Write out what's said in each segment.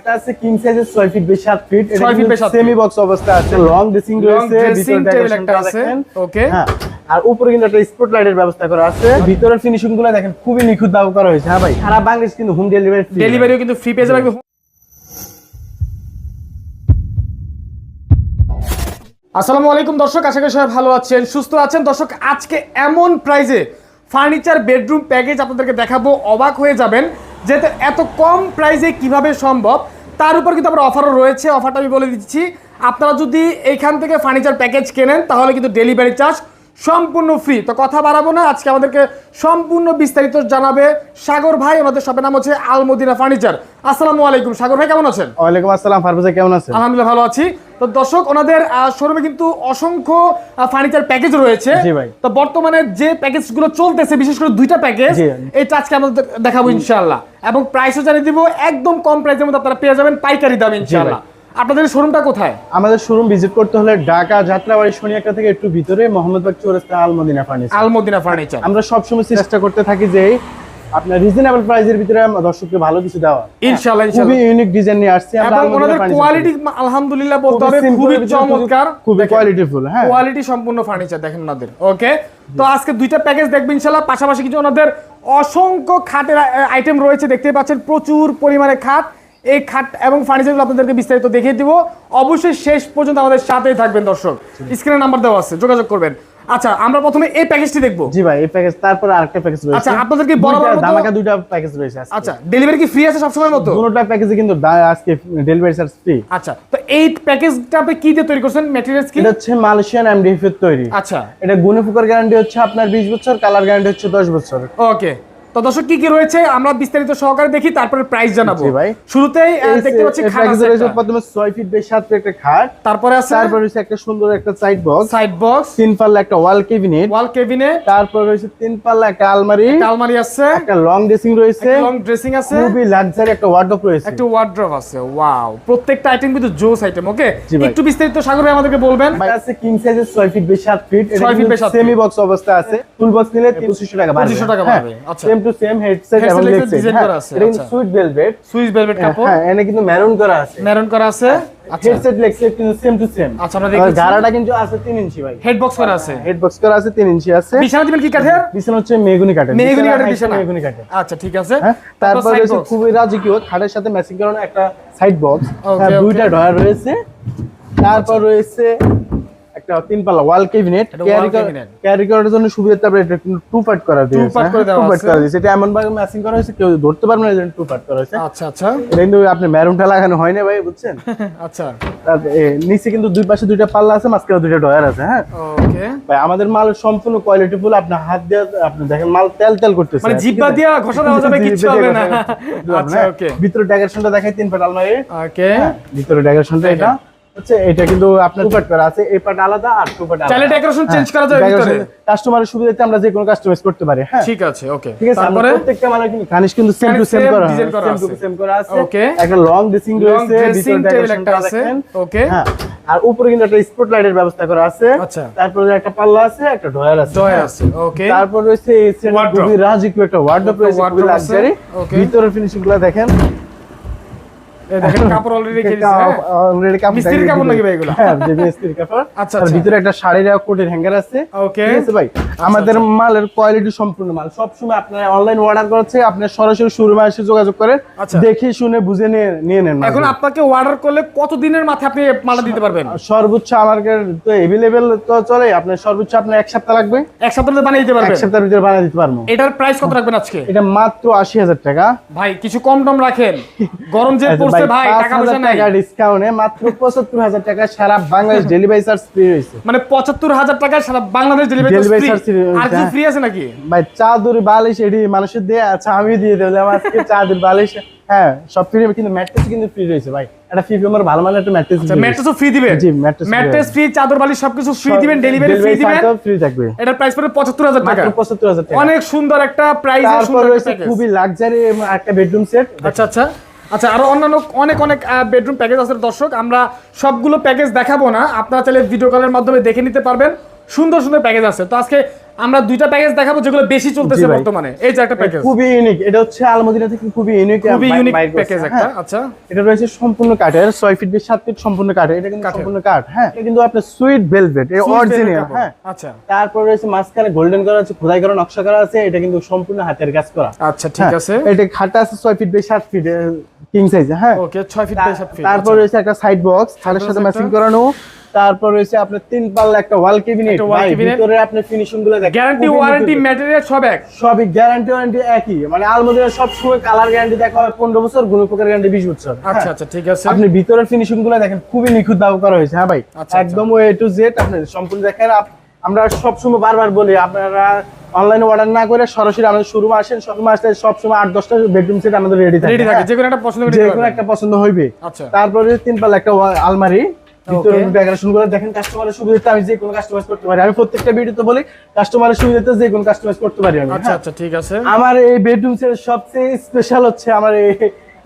এটা আছে কিং সাইজের 6 feet by 7 feet 6 feet by 7 semi box অবস্থা আছে। লং ড্রেসিং রয়েছে dressing ভিতরে একটা আছে, দেখেন। হ্যাঁ আর উপরে কিন্তু একটা স্পট লাইটের ব্যবস্থা করা আছে। ভিতরের ফিনিশিংগুলো দেখেন খুবই নিখুঁত ভাবে করা হয়েছে। হ্যাঁ ভাই সারা বাংলাদেশ কিন্তু হোম ডেলিভারি ডেলিভারিও কিন্তু ফ্রি পেয়ে যাবে আসসালামু আলাইকুম দর্শক আশা করি সবাই ভালো আছেন সুস্থ আছেন। দর্শক আজকে এমন প্রাইজে ফার্নিচার বেডরুম প্যাকেজ আপনাদেরকে দেখাবো অবাক হয়ে যাবেন। যেহেতু এত কম প্রাইসে কীভাবে সম্ভব, তার উপর কিন্তু আমার অফারও রয়েছে। অফারটা আমি বলে দিচ্ছি। আপনারা যদি এইখান থেকে ফার্নিচার প্যাকেজ কেনেন, তাহলে কিন্তু ডেলিভারি চার্জ সম্পূর্ণ ফ্রি তো কথা বাড়াবো না, আজকে আমাদেরকে সম্পূর্ণ বিস্তারিত জানাবে সাগর ভাই। ওনাদের শপের নাম হচ্ছে আলমদিনা ফার্নিচার আসসালামু আলাইকুম। সাগর ভাই কেমন আছেন? ওয়ালাইকুম আসসালাম ফারুক ভাই কেমন আছেন? আলহামদুলিল্লাহ ভালো আছি। তো দর্শক ওনাদের শোরুমে কিন্তু অসংখ্য ফার্নিচার প্যাকেজ রয়েছে। জি ভাই। তো বর্তমানে যে প্যাকেজগুলো চলতেছে বিশেষ করে দুইটা প্যাকেজ জি। এইটা আজকে আমাদের দেখাবো ইনশাআল্লাহ। এবং প্রাইসও জানিয়ে দিব একদম কম প্রাইসের মধ্যে আপনারা পেয়ে যাবেন পাইকারি দাম ইনশাআল্লাহ। আপনাদের শোরুমটা কোথায়? আমাদের শোরুম ভিজিট করতে হলে ঢাকা যাত্রাবাড়ি শনিয়াকা থেকে একটু ভিতরে মোহাম্মদবাগ চৌরাস্তা আলমদিনা ফার্নিচার আলমদিনা ফার্নিচার আমরা সবসময় চেষ্টা করতে থাকি যে আপনার রিজনেবল প্রাইসের ভিতরে আমরা দর্শককে ভালো কিছু দেওয়া। ইনশাআল্লাহ খুবই ইউনিক ডিজাইন নিয়ে আসছি। আমরা এবং ওনাদের কোয়ালিটি আলহামদুলিল্লাহ বলতে হবে খুবই চমৎকার। খুবই কোয়ালিটিফুল হ্যাঁ। কোয়ালিটি সম্পূর্ণ ফার্নিচার দেখেন ওনাদের ওকে তো আজকে দুইটা প্যাকেজ দেখবেন ইনশাল্লাহ পাশাপাশি কিছু ওনাদের অসংখ্য খাটের আইটেম রয়েছে দেখতে পাচ্ছেন প্রচুর পরিমাণে খাট। এই খাট এবং ফার্নিচারগুলো আপনাদেরকে বিস্তারিত দেখিয়ে দিব। অবশ্যই শেষ পর্যন্ত আমাদের সাথেই থাকবেন দর্শক। স্ক্রিনে নাম্বার দেওয়া আছে যোগাযোগ করবেন। আচ্ছা আমরা প্রথমে এই প্যাকেজটি দেখব। জি ভাই এই প্যাকেজ তারপরে আরেকটা প্যাকেজ রয়েছে। আচ্ছা, আপনাদের কি বরাবর বড় দামাকা ধামাকা দুইটা প্যাকেজ রয়েছে আচ্ছা ডেলিভারি কি ফ্রি আছে সব সবসময় মতো? দুটোটা প্যাকেজে কিন্তু আজকে ডেলিভারি চার্জ ফ্রি আচ্ছা তো এই প্যাকেজটা আপনি কি দিয়ে তৈরি করছেন? ম্যাটেরিয়ালস কি? এটা হচ্ছে মালয়েশিয়ান এমডিএফ এর তৈরি। আচ্ছা। এটা গুনে ফুকার গ্যারান্টি হচ্ছে আপনার 20 বছর কালার গ্যারান্টি হচ্ছে 10 বছর। ওকে তো দর্শক কি কি রয়েছে? আমরা বিস্তারিত সহকারে দেখি তারপরে প্রাইস জানাব। ভাই। শুরুতেই দেখতে পাচ্ছি খাট আছে প্রথমে 6 ফিট বাই 7 ফিট একটা খাট। তারপরে আছে? তারপর রয়েছে একটা সুন্দর একটা সাইড বক্স সাইড বক্স তিন পাল্লা একটা ওয়াল কেবিনেট ওয়াল কেবিনেট তারপর রয়েছে তিন পাল্লা একটা আলমারি। আলমারি আছে। একটা লং ড্রেসিং রয়েছে। লং ড্রেসিং আছে। খুবই লাক্সারি একটা ওয়ার্ডরোব রয়েছে। একটা ওয়ার্ড্রপ আছে ওয়াও প্রত্যেকটা আইটেম কিন্তু জোস আইটেম ওকে একটু বিস্তারিত সাগর ভাই আমাদেরকে বলবেন। এটা আছে কিং সাইজের 6 feet by 7 feet 6 feet by 7 semi box অবস্থা আছে। ফুল বক্স নিলে 2500 টাকা বাড়বে। 2500 টাকা বাড়বে, আচ্ছা। টু সেম হেডসেট এবং লেগেছে, লেগ সেট design করা আছে, এটা কিন্তু আচ্ছা। সুইট ভেলভেট সুইস ভেলভেট কাপড়? হ্যাঁ এনে কিন্তু মেরুন করা আছে। মেরুন করা আছে? আচ্ছা। হেডসেট লেগ সেট কিন্তু সেম টু সেম আচ্ছা, আমরা দেখেছি। গাড়াটা কিন্তু আছে 3 ইঞ্চি ভাই। হেড বক্স করা আছে? হেড বক্স করা আছে 3 ইঞ্চি আছে। বিছানা দিবেন কি কাঠের? বিছানা হচ্ছে মেগুনি কাঠের। মেহগনি কাঠের বিছানা। মেহগনি কাঠের। আচ্ছা ঠিক আছে। হ্যাঁ তারপর box। খুবই রাজকীয় খাটের সাথে ম্যাচিং করানো একটা সাইড বক্স দুইটা ডয়ার রয়েছে। তারপর রয়েছে একটা তিন পাল্লা ওয়াল ক্যাবিনেট এটা ক্যারি করার জন্য সুবিধা তারপরে এটা টু পার্ট করা দিয়েছে part করে দেওয়া টু পার্ট আছে। করা দিয়েছে। এটা এমন ভাবে ম্যাচিং করা হয়েছে কেউ ধরতে পারবে না টু পার্ট করা হয়েছে। আচ্ছা আচ্ছা। এটা কিন্তু আপনি মেরুনটা লাগানো হয় না ভাই বুঝছেন? আচ্ছা। নিচে কিন্তু দুই পাশে দুইটা পাল্লা আছে মাঝখানে দুইটা ডয়ার আছে হ্যাঁ? ওকে ভাই আমাদের মাল সম্পূর্ণ কোয়ালিটি ফুল আপনি হাত দিয়ে আপনি দেখেন মাল তেল তেল করতেছে। মানে জিব্বা? দিয়া ঘষা দেওয়া যাবে দিয়ে হবে না। আচ্ছা হ্যাঁ। ওকে ভিতরে ডেকোরেশনটা দেখাই তিন পাট আলমারি ওকে ভিতরে ডেকোরেশনটা এটা। হচ্ছে এটা কিন্তু আপনার টু পার্ট করা আছে এই পার্ট আলাদা আর টু পার্ট চাইলে ডেকোরেশন চেঞ্জ করা যাবে ভিতরে কাস্টমারের সুবিধাতে আমরা যে কোনো কাস্টমাইজ করতে পারি হ্যাঁ ঠিক আছে ওকে ঠিক আছে তারপরে প্রত্যেকটা মানে কিন্তু কানিশ কিন্তু সেম টু সেম করা করা সেম টু সেম করা আছে Okay. একটা লং ড্রেসিং রয়েছে ভিতরে table একটা আছে। Okay. হ্যাঁ আর উপরে কিন্তু একটা স্পট লাইটের ব্যবস্থা করা আছে আচ্ছা। তারপরে একটা পাল্লা আছে একটা ডয়ার আছে হ্যাঁ। আছে ওকে তারপর রয়েছে এই। খুবই একটা ওয়ার্ডরোব রয়েছে খুবই আছে। Luxury Okay. ভিতরের ফিনিশিংগুলো দেখেন ভিতরে একটা শাড়ির কোটের হ্যাঙ্গার আছে। ওকে ভাই? আমাদের মালের কোয়ালিটি সম্পূর্ণ মাল। সবসময় আপনারা অনলাইন অর্ডার করছে আপনি সরাসরি শোরুমে এসে যোগাযোগ করেন আচ্ছা। দেখে শুনে বুঝে নিয়ে নিয়ে নেন এখন আপনাকে অর্ডার করলে কত দিনের মাথায় আপনি মালটা দিতে পারবেন? সর্বোচ্চ আমার তো এভেলেবেল তো চলে আপনার সর্বোচ্চ আপনার এক সপ্তাহ লাগবে। এক সপ্তাহে বানিয়ে দিতে পারবেন? এক সপ্তাহের ভিতরে বানিয়ে দিতে পারব। এটার প্রাইস কত রাখবেন আজকে? এটা মাত্র আশি হাজার টাকা। ভাই কিছু কম টম রাখেন। গরম যে পড়ছে ভাই টাকা পয়সা নাই। ডিসকাউন্টে মাত্র পঁচাত্তর হাজার টাকা সারা বাংলাদেশ ডেলিভারি চার্জ ফ্রি রয়েছে মানে পঁচাত্তর হাজার টাকা সারা বাংলাদেশ ডেলিভারি free, আর কিছু। ফ্রি আছে নাকি? ভাই চাদর বালিশ এটি মানুষের দিয়ে আচ্ছা আমি দিয়ে দিলাম আজকে চাদর বালিশ হ্যাঁ সব ফ্রি কিন্তু ম্যাট্রেস কিন্তু ফ্রি রয়েছে ভাই। একটা ফ্রি আমার ভালো মানের একটা ম্যাট্রেস ম্যাট্রেসও ফ্রি দিবেন? জি, mattress ম্যাট্রেস ফ্রি চাদর বালিশ সবকিছু ফ্রি দিবেন ডেলিভারি ফ্রি দিবেন। ফ্রি থাকবে। এটার প্রাইস পড়বে পঁচাত্তর হাজার টাকা। মাত্র পঁচাত্তর হাজার টাকা। অনেক সুন্দর একটা প্রাইস সুন্দর রয়েছে খুবই লাক্সারি একটা বেডরুম সেট আচ্ছা আচ্ছা। আচ্ছা আরও অন্যান্য অনেক অনেক বেডরুম প্যাকেজ আছে দর্শক। আমরা সবগুলো প্যাকেজ দেখাবো না। আপনারা চাইলে ভিডিও কলের মাধ্যমে দেখে নিতে পারবেন। সুন্দর সুন্দর প্যাকেজ আছে। তো আজকে আমরা দুইটা প্যাকেজ দেখাবো যেগুলো বেশি চলতেছে বর্তমানে। এই যে একটা প্যাকেজ খুবই ইউনিক এটা হচ্ছে আলমদিনা থেকে খুবই ইউনিক খুবই ইউনিক প্যাকেজ একটা আচ্ছা। এটা রয়েছে সম্পূর্ণ কাঠের ছয় ফিট বাই সাত ফিট সম্পূর্ণ কাঠের এটা কিন্তু সম্পূর্ণ কাঠ হ্যাঁ এটা কিন্তু আপনার সুইট ভেলভেট এই অরিজিনাল হ্যাঁ। আচ্ছা। তারপর রয়েছে মাঝখানে গোল্ডেন করা আছে খোদাই করা নকশা করা আছে। এটা কিন্তু সম্পূর্ণ হাতের কাজ করা। আচ্ছা ঠিক হ্যাঁ, আছে। এটা খাটটা আছে ছয় ফিট বাই সাত ফিট কিং সাইজ হ্যাঁ। ওকে 6 ফিট বাই 7 ফিট তারপর রয়েছে একটা সাইড বক্স খাটের সাথে ম্যাচিং করানো। তারপর রয়েছে আপনার তিন পাল্লা একটা ওয়াল wall ভাই ভিতরে আপনি ফিনিশিংগুলো দেখেন গ্যারান্টি ওয়ারেন্টি ম্যাটেরিয়াল সব এক। সবই গ্যারান্টি ওয়ারেন্টি একই। মানে আলমোদিনা সব সময় কালার গ্যারান্টি দেখা হয় পনেরো বছর গুণ প্রকার গ্যারান্টি বিশ বছর। আচ্ছা হ্যাঁ। আচ্ছা ঠিক আছে। আপনি ভিতরের ফিনিশিংগুলো দেখেন খুবই নিখুঁত ভাবে করা হয়েছে হ্যাঁ ভাই? আচ্ছা, একদম এ টু জেড আপনি সম্পূর্ণ দেখেন আমরা সবসময় বারবার বলি আপনারা অনলাইনে অর্ডার না করে সরাসরি আমাদের শোরুমে আসেন শোরুমে আসলে সবসময় আট দশটা বেডরুম সেট আমাদের রেডি থাকে রেডি থাকে। যে কোনো একটা পছন্দ করে যে কোনো একটা পছন্দ হইবে। আচ্ছা। তারপরে তিন পাল্লা একটা আলমারি ভিতরে Okay. ডেকোরেশন করে দেখেন কাস্টমারের সুবিধাতে আমি যে কোনো কাস্টমাইজ করতে পারি। আমি প্রত্যেকটা ভিডিওতে বলি কাস্টমারের সুবিধাতে যে কোনো কাস্টমাইজ করতে পারি আমি আচ্ছা হ্যাঁ। আচ্ছা ঠিক আছে। আমার এই বেডরুম সেট সবচেয়ে স্পেশাল হচ্ছে আমার এই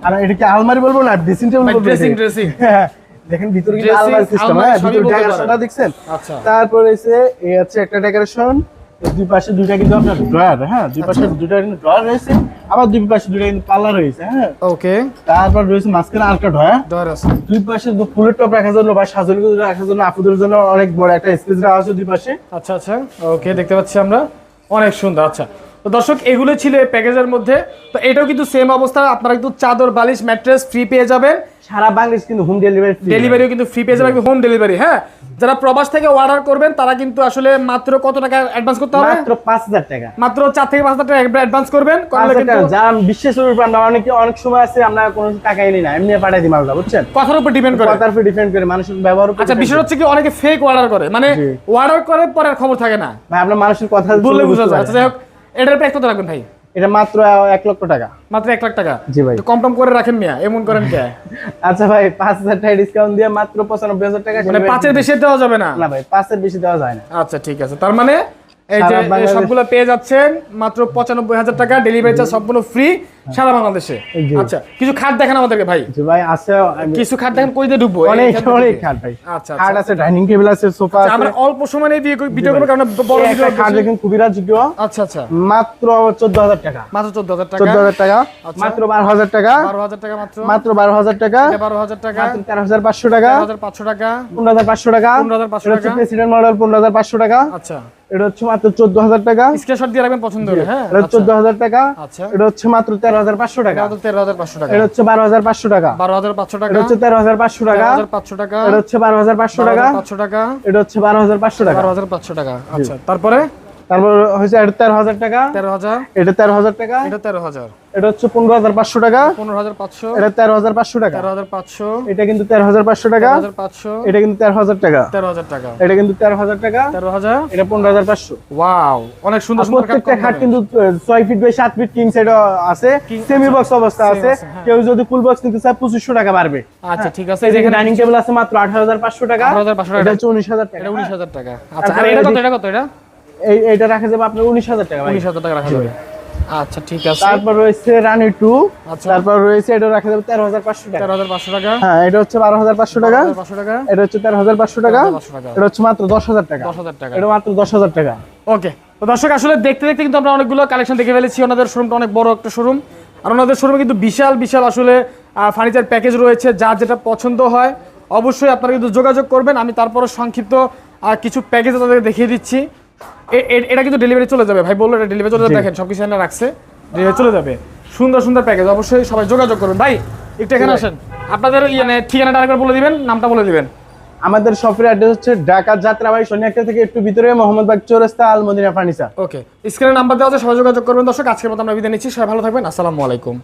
আর এটা কি আলমারি বলব না ড্রেসিং টেবিল মানে বলব ড্রেসিং ড্রেসিং হ্যাঁ দেখেন ভিতরে কিন্তু আলমারি সিস্টেম হ্যাঁ ভিতরে ডেকোরেশনটা দেখছেন? আচ্ছা। তারপর এসে এই হচ্ছে একটা ডেকোরেশন দুই পাশে দুইটা কিন্তু আপনার ড্রয়ার হ্যাঁ দুই পাশে আচ্ছা। দুইটা কিন্তু ড্রয়ার রয়েছে আবার দুই পাশে দুইটা কিন্তু পাল্লা রয়েছে হ্যাঁ। ওকে তারপর রয়েছে মাঝখানে আরেকটা ড্রয়ার দর আছে। দুই পাশে ফুলের টপ রাখার জন্য বা সাজুলি রাখার জন্য আপুদের জন্য অনেক বড় একটা স্পেস রাখা আছে দুই পাশে। আচ্ছা আচ্ছা। ওকে দেখতে পাচ্ছি আমরা। অনেক সুন্দর আচ্ছা। তো দর্শক এগুলো ছিল এই প্যাকেজের মধ্যে। তো এটাও কিন্তু সেম অবস্থা। আপনারা কিন্তু চাদর বালিশ ম্যাট্রেস ফ্রি পেয়ে যাবেন। সারা বাংলাদেশ কিন্তু হোম ডেলিভারি ডেলিভারিও কিন্তু ফ্রি পেয়ে যাবেন হোম। ডেলিভারি হ্যাঁ। যারা প্রবাস থেকে অর্ডার করবেন তারা কিন্তু আসলে মাত্র কত টাকা অ্যাডভান্স করতে হবে? মাত্র পাঁচ হাজার টাকা। মাত্র চার থেকে পাঁচ হাজার টাকা অ্যাডভান্স করবেন করলে কিন্তু যারা বিশ্বাসের উপর আমরা অনেকে অনেক সময় আছে আমরা কোনো টাকা এনি না। এমনি পাঠাই দিই মালটা বুঝছেন? কথার উপর ডিপেন্ড করে। কথার উপর ডিপেন্ড করে মানুষের ব্যবহার উপর আচ্ছা বিষয় হচ্ছে কি অনেকে ফেক অর্ডার করে। মানে অর্ডার করে পরে খবর থাকে না। ভাই আপনার মানুষের কথা বললে শুনলে বোঝা যায়। আচ্ছা। যাই হোক এটার প্রাইস কত রাখবেন ভাই? এটা মাত্র এক লক্ষ টাকা। মাত্র এক লাখ টাকা? জি ভাই। কম টম করে রাখেন মিয়া এমন করেন কে? আচ্ছা ভাই পাঁচ হাজার টাকা ডিসকাউন্ট দিয়ে মাত্র পঁচানব্বই হাজার টাকা মানে পাঁচের বেশি দেওয়া যাবে না? না ভাই পাঁচের বেশি দেওয়া যায় না। আচ্ছা ঠিক আছে। তার মানে এই যে সবগুলো পেয়ে যাচ্ছেন মাত্র পঁচানব্বই হাজার টাকা ডেলিভারি চার্জ সবগুলো ফ্রি সারা বাংলাদেশে। আচ্ছা কিছু খাট দেখেন আমাদেরকে ভাই। ভাই আছে কিছু খাট দেখেন কই দিয়ে ঢুকবো? অনেক অনেক খাট ভাই। আচ্ছা খাট আচ্ছা আছে ডাইনিং টেবিল আছে সোফা আচ্ছা, আছে। আমরা অল্প সময় নিয়ে ভিডিও করব কারণ বড় ভিডিও খাট দেখেন খুবই রাজযোগ্য আচ্ছা আচ্ছা। মাত্র চোদ্দ হাজার টাকা। মাত্র চোদ্দ হাজার টাকা। চোদ্দ হাজার টাকা। আচ্ছা। মাত্র বারো হাজার টাকা। বারো হাজার টাকা মাত্র। মাত্র বারো হাজার টাকা। এটা বারো হাজার টাকা। মাত্র তেরো হাজার পাঁচশো টাকা। তেরো হাজার পাঁচশো টাকা। পনেরো হাজার পাঁচশো টাকা। 15,500 এটা টাকা। প্রেসিডেন্ট মডেল পনেরো হাজার পাঁচশো টাকা। আচ্ছা। এটা হচ্ছে মাত্র চোদ্দ হাজার টাকা। স্ক্রিনশট দিয়ে রাখবেন পছন্দ হলে হ্যাঁ? এটা হচ্ছে চোদ্দ হাজার টাকা। আচ্ছা। এটা হচ্ছে মাত্র তেরো হাজার পাঁচশো টাকা এটা তেরো হাজার পাঁচশো টাকা এটা হচ্ছে বারো হাজার পাঁচশো টাকা বারো হাজার পাঁচশো টাকা এটা হচ্ছে তেরো হাজার পাঁচশো টাকা তেরো হাজার পাঁচশো টাকা এটা হচ্ছে বারো হাজার পাঁচশো টাকা পাঁচশো টাকা এটা হচ্ছে বারো হাজার পাঁচশো টাকা বারো হাজার পাঁচশো টাকা আচ্ছা তারপরে তারপর হচ্ছে এটা তেরো হাজার টাকা। তেরো হাজার। এটা তেরো হাজার টাকা। এটা তেরো হাজার। এটা হচ্ছে পনেরো হাজার পাঁচশো টাকা। পনেরো হাজার পাঁচশো। এটা তেরো হাজার পাঁচশো টাকা। তেরো হাজার পাঁচশো। এটা কিন্তু তেরো হাজার পাঁচশো টাকা। হাজার পাঁচশো। এটা কিন্তু তেরো হাজার টাকা। তেরো হাজার টাকা। এটা কিন্তু তেরো হাজার টাকা। তেরো হাজার। এটা পনেরো হাজার পাঁচশো। ওয়াও অনেক সুন্দর সুন্দর প্রত্যেকটা খাট কিন্তু ছয় ফিট বাই সাত ফিট কিং সাইড আছে। সেমি বক্স অবস্থা আছে। হ্যাঁ। কেউ যদি ফুল বক্স নিতে চায় পঁচিশশো টাকা বাড়বে। আচ্ছা ঠিক আছে। যে ডাইনিং টেবিল আছে মাত্র আঠারো হাজার পাঁচশো টাকা। 18,500 টাকা। এটা হচ্ছে উনিশ হাজার টাকা। এটা উনিশ হাজার টাকা। আচ্ছা আর এটা কত? এটা কত? এটা? এই এটা রাখা যাবে আপনার উনিশ হাজার টাকা। উনিশ হাজার টাকা রাখা যাবে। আচ্ছা ঠিক আছে। তারপর রয়েছে রানি টু। আচ্ছা। তারপর রয়েছে এটা রাখা যাবে তেরো হাজার পাঁচশো টাকা। তেরো হাজার পাঁচশো টাকা। হ্যাঁ এটা হচ্ছে বারো হাজার পাঁচশো টাকা। পাঁচশো টাকা। এটা হচ্ছে তেরো হাজার পাঁচশো টাকা। এটা হচ্ছে মাত্র দশ হাজার টাকা। দশ হাজার টাকা। এটা মাত্র দশ হাজার টাকা। ওকে। তো দর্শক আসলে দেখতে দেখতে কিন্তু আমরা অনেকগুলো কালেকশন দেখে ফেলেছি। ওনাদের শোরুমটা অনেক বড় একটা শোরুম আর ওনাদের শোরুমে কিন্তু বিশাল বিশাল আসলে ফার্নিচার প্যাকেজ রয়েছে। যার যেটা পছন্দ হয় অবশ্যই আপনারা কিন্তু যোগাযোগ করবেন। আমি তারপরে সংক্ষিপ্ত কিছু প্যাকেজ আপনাদের দেখিয়ে দিচ্ছি। এটা কিন্তু ডেলিভারি চলে যাবে। ভাই বলল এটা ডেলিভারি চলে যাবে। দেখেন সব কিছু রাখছে। ডেলিভারি চলে যাবে। সুন্দর সুন্দর প্যাকেজ অবশ্যই সবাই যোগাযোগ করবেন। ভাই একটু এখানে আসেন। আপনাদের ইয়ে মানে ঠিকানাটা আরেকবার বলে দিবেন নামটা বলে দিবেন। আমাদের শপের অ্যাড্রেস হচ্ছে ঢাকা যাত্রাবাড়ি শনিয়াক্কা থেকে একটু ভিতরে মোহাম্মদবাগ চৌরাস্তা আলমদিনা ফার্নিচার। ওকে স্ক্রিনে নাম্বার দেওয়া আছে সবাই যোগাযোগ করবেন। দর্শক আজকের মতো আমরা বিদায় নিচ্ছি। সবাই ভালো থাকবেন। আসসালামু আলাইকুম।